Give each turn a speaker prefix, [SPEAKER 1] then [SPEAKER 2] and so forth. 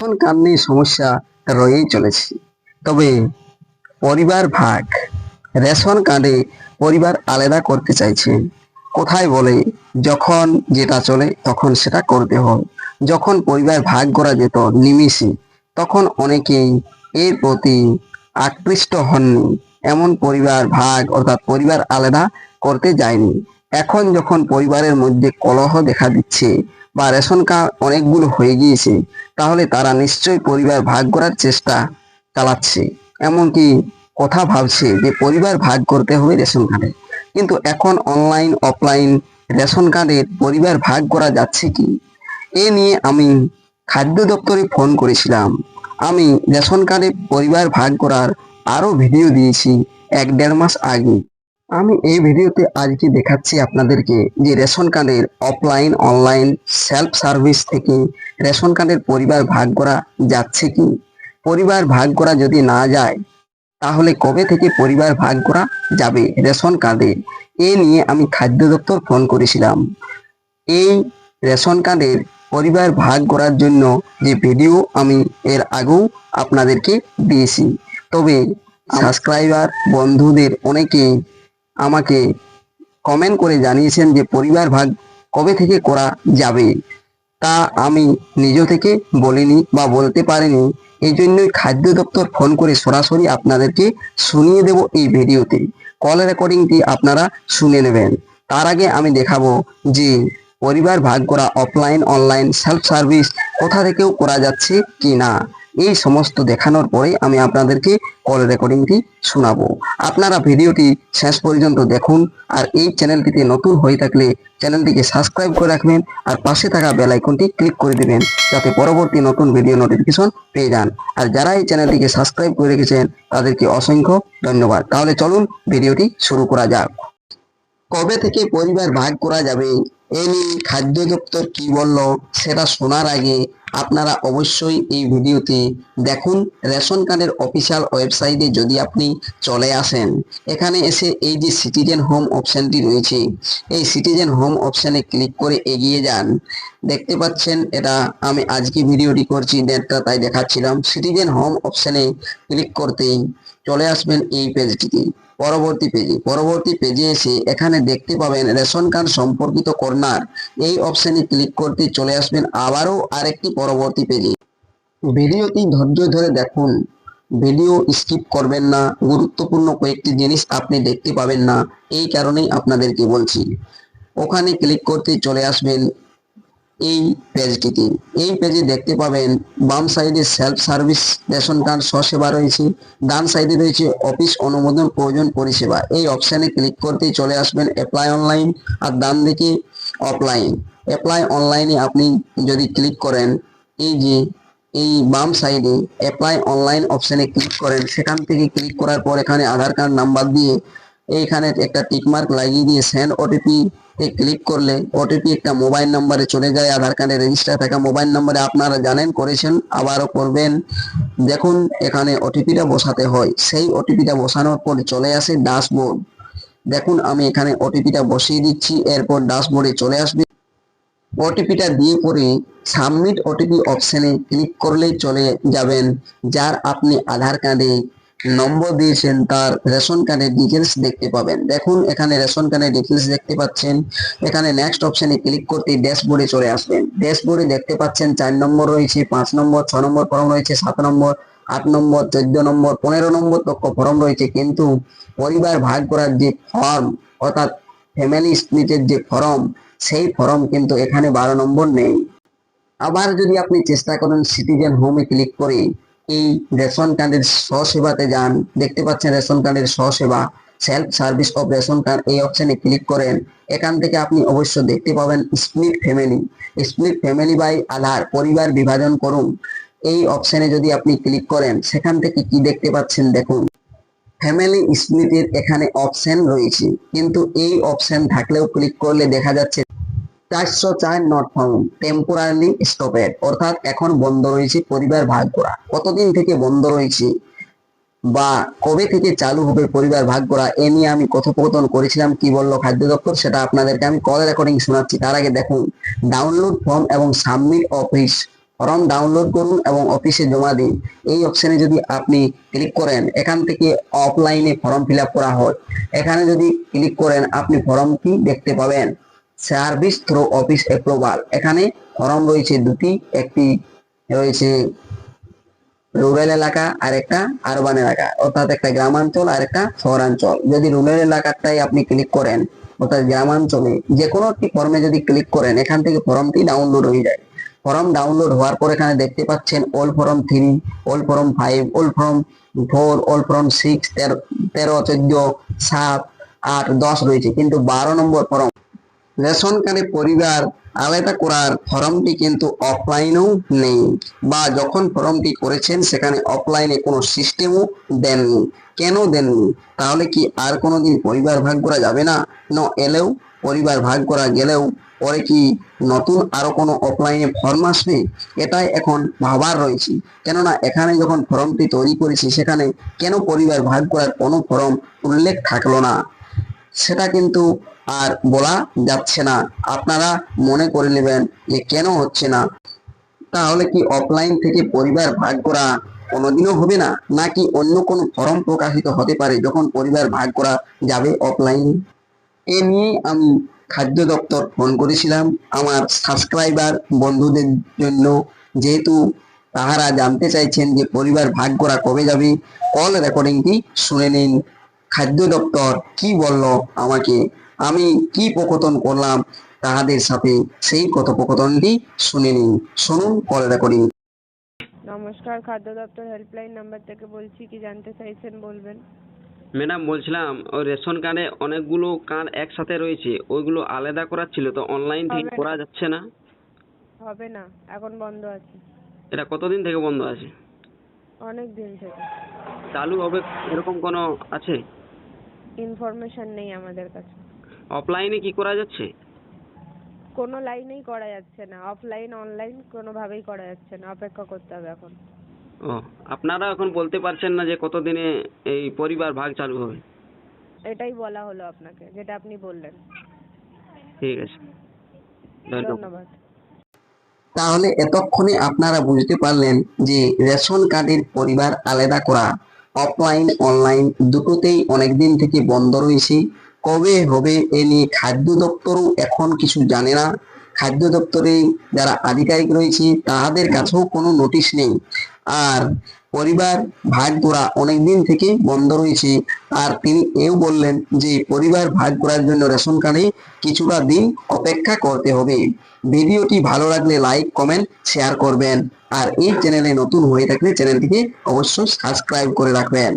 [SPEAKER 1] Ration card নিয়ে সমস্যা রয়েই চলেছে। তবে পরিবার ভাগ রেশন কার্ডে পরিবার আলাদা করতে চাইছে। কোথায় বলে, যখন যেটা চলে তখন সেটা করতে হয়। যখন পরিবার ভাগ করা যেত নিমিষে, তখন অনেকেই এর প্রতি আকৃষ্ট হননি। এমন পরিবার ভাগ অর্থাৎ পরিবার আলাদা করতে যায়নি। এখন যখন পরিবারের মধ্যে কলহ দেখা দিচ্ছে বা রেশন কার্ড অনেকগুলো হয়ে গিয়েছে, তাহলে তারা নিশ্চয়ই পরিবার ভাগ করার চেষ্টা চালাচ্ছে। এমনকি কথা ভাবছে যে পরিবার ভাগ করতে হবে রেশন কার্ডে। কিন্তু এখন অনলাইন অফলাইন রেশন কার্ডের পরিবার ভাগ করা যাচ্ছে কি? এ নিয়ে আমি খাদ্য দপ্তরে ফোন করেছিলাম। আমি রেশন কার্ডে পরিবার ভাগ করার আরও ভিডিও দিয়েছি এক দেড় মাস আগে। আমি এই ভিডিওতে আজকে দেখাচ্ছি আপনাদেরকে যে রেশন কার্ডের অফলাইন অনলাইন সেলফ সার্ভিস থেকে রেশন কার্ডের পরিবার ভাগ করা যাচ্ছে কি? পরিবার ভাগ করা যদি না যায়, তাহলে কবে থেকে পরিবার ভাগ করা যাবে রেশন কার্ডে? এ নিয়ে আমি খাদ্য দপ্তর ফোন করেছিলাম। এই রেশন কার্ডের পরিবার ভাগ করার জন্য যে ভিডিও আমি এর আগেও আপনাদেরকে দিয়েছি। তবে সাবস্ক্রাইবার বন্ধুদের অনেকেই আমাকে কমেন্ট করে জানিয়েছেন যে পরিবার ভাগ কবে থেকে করা যাবে? তা আমি নিজ থেকে বলিনি বা বলতে পারিনি। এই জন্যই খাদ্য দপ্তর ফোন করে সরাসরি আপনাদেরকে শুনিয়ে দেব এই ভিডিওতে। কল রেকর্ডিংটি আপনারা শুনে নেবেন। তার আগে আমি দেখাবো যে পরিবার ভাগ করা অফলাইন অনলাইন সেলফ সার্ভিস কোথা থেকেও করা যাচ্ছে কি না এই সমস্ত দেখানোর পরে আমি আপনাদেরকে কল রেকর্ডিংটি শোনাবো। আপনারা ভিডিওটি শেষ পর্যন্ত দেখুন আর এই চ্যানেলটিতে নতুন হয়ে থাকলে চ্যানেলটিকে সাবস্ক্রাইব করে রাখবেন আর পাশে থাকা বেল আইকনটি ক্লিক করে দিবেন যাতে পরবর্তী নতুন ভিডিও নোটিফিকেশন পেয়ে যান। আর যারা এই চ্যানেলটিকে সাবস্ক্রাইব করে রেখেছেন, তাদেরকে অসংখ্য ধন্যবাদ। তাহলে চলুন ভিডিওটি শুরু করা যাক। কবে থেকে পরিবার ভাগ করা যাবে? এ নিয়ে খাদ্য দপ্তর কি বলল? সেটা শোনার আগে আপনারা অবশ্যই এই ভিডিওতে দেখুন রেশন কার্ডের অফিসিয়াল ওয়েবসাইটে যদি আপনি চলে আসেন। এখানে এসে এই যে সিটিজেন হোম অপশনটি রয়েছে, এই সিটিজেন হোম অপশানে ক্লিক করে এগিয়ে যান। দেখতে পাচ্ছেন, এটা আমি আজকে ভিডিওটি করছি ডেটটা তাই দেখাচ্ছিলাম। সিটিজেন হোম অপশানে ক্লিক করতেই চলে আসবেন এই পেজটিতে পরবর্তী পেজে পরবর্তী পেজে এসে এখানে দেখতে পাবেন রেশন কার্ড সম্পর্কিত কর্নার। এই অপশানে ক্লিক করতে চলে আসবেন আবারও আরেকটি পরবর্তী পেজে ভিডিওটি ধৈর্য ধরে দেখুন। ভিডিও স্কিপ করবেন না। গুরুত্বপূর্ণ কয়েকটি জিনিস আপনি দেখতে পাবেন না। এই কারণেই আপনাদেরকে বলছি। ওখানে ক্লিক করতে চলে আসবেন এই পেজটিতে এই পেজে দেখতে পাবেন, বাম সাইডে সেলফ সার্ভিস রেশন কার্ড স্বসেবা রয়েছে, ডান সাইডে রয়েছে অফিস অনুমোদন প্রয়োজন পরিষেবা। এই অপশানে ক্লিক করতেই চলে আসবেন অ্যাপ্লাই অনলাইন আর ডান দিকে অফলাইন অ্যাপ্লাই অনলাইনে আপনি যদি ক্লিক করেন, এই যে, এই বাম সাইডে অ্যাপ্লাই অনলাইন অপশানে ক্লিক করেন, সেখান থেকে ক্লিক করার পর এখানে আধার কার্ড নাম্বার দিয়ে এইখানে একটা টিকমার্ক লাগিয়ে দিয়ে সেন্ড ওটিপি তে ক্লিক করলে ওটিপি একটা মোবাইল নাম্বারে চলে যায়, আধার কার্ডে রেজিস্টার থাকা মোবাইল নাম্বারে আপনারা জানেন, করেছেন, আবারও করবেন। দেখুন, এখানে ওটিপিটা বসাতে হয়। সেই ওটিপিটা বসানোর পর চলে আসে ড্যাশবোর্ড দেখুন, আমি এখানে ওটিপিটা বসিয়ে দিচ্ছি, এরপর ড্যাশবোর্ডে চলে আসবে। ওটিপিটা দিয়ে পরে সাবমিট ওটিপি অপশনে ক্লিক করলেই চলে যাবেন, যার আপনি আধার কার্ডে নম্বর দিয়েছেন তার রেশন কার্ডের ডিটেলস দেখতে পাবেন। দেখুন, এখানে রেশন কার্ডের ডিটেলস দেখতে পাচ্ছেন। এখানে নেক্সট অপশনে ক্লিক করতে ড্যাশবোর্ডে চলে আসবেন। ড্যাশবোর্ডে দেখতে পাচ্ছেন চার নম্বর রয়েছে, পাঁচ নম্বর, ছ নম্বর ফর্ম রয়েছে, সাত নম্বর, আট নম্বর, চোদ্দ নম্বর, পনেরো নম্বর তক ফর্ম রয়েছে। কিন্তু পরিবার ভাগ করার যে ফর্ম অর্থাৎ ফ্যামিলি স্প্লিটের যে ফর্ম সেই ফর্ম কিন্তু এখানে বারো নম্বর নেই। আবার যদি আপনি চেষ্টা করেন সিটিজেন হোমে ক্লিক করে এই রেশন কার্ডের স্বসেবাতে যান। দেখতে পাচ্ছেন রেশন কার্ডের স্বসেবা। Self service of ration card এই অপশনে ক্লিক করেন। এখান থেকে আপনি অবশ্য দেখতে পাবেন split family split family by Aadhaar, পরিবার বিভাজন করুন। এই অপশনে যদি আপনি ক্লিক করেন, সেখান থেকে কি দেখতে পাচ্ছেন দেখুন। ফ্যামিলি স্প্লিটের এখানে অপশন রয়েছে। কিন্তু এই অপশন থাকলেও ক্লিক করলে দেখা যাচ্ছে চারশো চার নট ফাউন্ড টেম্পোরারি স্টপেড অর্থাৎ এখন বন্ধ রয়েছে পরিবার ভাগ করা। কতদিন থেকে বন্ধ রয়েছে বা কবে থেকে চালু হবে পরিবার ভাগ করা, এ নিয়ে আমি কথোপকথন করেছিলাম কি বলল খাদ্য দপ্তর, সেটা আপনাদেরকে আমি কল রেকর্ডিং শোনাচ্ছি। তার আগে দেখুন ডাউনলোড ফর্ম এবং সাবমিট অফিস ফর্ম ডাউনলোড করুন এবং অফিসে জমা দিন। এই অপশনে যদি আপনি ক্লিক করেন, এখান থেকে অফলাইনে ফর্ম ফিল করা হয়। এখানে যদি ক্লিক করেন, আপনি ফর্মটি দেখতে পাবেন? সার্ভিস থ্রু অফিস অ্যাপ্রুভাল এখানে ফর্ম রয়েছে দুটি, একটি রয়েছে রুরাল এলাকা আর একটা আরবান এলাকা। অর্থাৎ একটা গ্রামাঞ্চল আর একটা শহরাঞ্চল। যদি রুরাল এলাকাটাই আপনি ক্লিক করেন, অর্থাৎ গ্রামাঞ্চলে যে কোনো একটি ফর্মে যদি ক্লিক করেন, এখান থেকে ফর্মটি ডাউনলোড হয়ে যায়। ফর্ম ডাউনলোড হওয়ার পর এখানে দেখতে পাচ্ছেন ওল ফর্ম থ্রি ওল ফর্ম ফাইভ ওল ফর্ম ফোর ওল ফর্ম সিক্স তেরো চোদ্দ, সাত, আট, দশ রয়েছে। কিন্তু বারো নম্বর ফর্ম রেশন কার্ডে পরিবার আলাদা করার ফর্মটি কিন্তু অফলাইনেও নেই বা যখন ফর্মটি করেছেন সেখানে অফলাইনে কোনো সিস্টেমও দেননি। কেন দেননি? তাহলে কি আর কোনোদিন পরিবার ভাগ করা যাবে না? ন এলেও পরিবার ভাগ করা গেলেও পরে কি নতুন আরও কোনো অফলাইনে ফর্ম আসবে? এটাই এখন ভাবার রয়েছে। কেননা এখানে যখন ফর্মটি তৈরি করেছি সেখানে কেন পরিবার ভাগ করার কোনো ফর্ম উল্লেখ থাকল না? সেটা কিন্তু আর বলা যাচ্ছে না। আপনারা মনে করে নেবেন যে কেন হচ্ছে না। তাহলে কি অফলাইন থেকে পরিবার ভাগ করা কোনোদিনও হবে না? নাকি অন্য কোনো ফর্ম প্রকাশিত হতে পারে যখন পরিবার ভাগ করা যাবে অফলাইনে এ নিয়ে আমি খাদ্য দপ্তর ফোন করেছিলাম। আমার সাবস্ক্রাইবার বন্ধুদের জন্য। যেহেতু তাহারা জানতে চাইছেন যে পরিবার ভাগ করা কবে যাবে কল রেকর্ডিংটি শুনে নিন। খাদ্য দপ্তর কি বলল আমাকে? আমি কি প্রকথন করলাম তাহাদের সাথে? সেই কথোপকথনটি শুনে নিন শুনুন কল রেকর্ডিং
[SPEAKER 2] নমস্কার খাদ্য দপ্তর হেল্পলাইন নাম্বার থেকে বলছি কি জানতে চাইছেন বলবেন?
[SPEAKER 3] ম্যাডাম বলছিলাম ওই রেশন কার্ডে অনেকগুলো কার্ড একসাথে রয়েছে ওইগুলো আলাদা করার ছিল তো অনলাইন থেকে করা যাচ্ছে না?
[SPEAKER 2] হবে না এখন বন্ধ আছে।
[SPEAKER 3] এটা কতদিন থেকে বন্ধ আছে?
[SPEAKER 2] অনেক দিন থেকে।
[SPEAKER 3] চালু হবে এরকম কোনো আছে?
[SPEAKER 2] ইনফরমেশন নেই আমাদের কাছে।
[SPEAKER 3] অফলাইনে কি করা যাচ্ছে?
[SPEAKER 2] কোনো লাইনেই করা যাচ্ছে না। অফলাইন অনলাইন কোনোভাবেই করা যাচ্ছে না। অপেক্ষা করতে হবে এখন।
[SPEAKER 3] ও আপনারা এখন বলতে পারছেন না যে কতদিনে এই পরিবার ভাগ চালু হবে?
[SPEAKER 2] এটাই বলা হলো আপনাকে যেটা আপনি বললেন।
[SPEAKER 3] ঠিক আছে। ধন্যবাদ।
[SPEAKER 2] ধন্যবাদ।
[SPEAKER 1] তাহলে এতক্ষণে আপনারা বুঝতে পারলেন যে রেশন কার্ডের পরিবার আলাদা করা অফলাইন অনলাইন দুটোতেই অনেক দিন থেকে বন্ধ রয়েছে। কবে হবে এ নিয়ে খাদ্য দপ্তরও এখন কিছু জানে না। খাদ্য দপ্তরে যারা আধিকারিক রয়েছে তাদের কাছেও কোনো নোটিশ নেই। আর পরিবার ভাগ করা অনেকদিন থেকে বন্ধ রয়েছে। আর তিনি এও বললেন যে, পরিবার ভাগ করার জন্য রেশন কার্ডে কিছুটা দিন অপেক্ষা করতে হবে। ভিডিওটি ভালো লাগলে লাইক, কমেন্ট, শেয়ার করবেন। আর এই চ্যানেলে নতুন হয়ে থাকলে চ্যানেলটিকে অবশ্যই সাবস্ক্রাইব করে রাখবেন।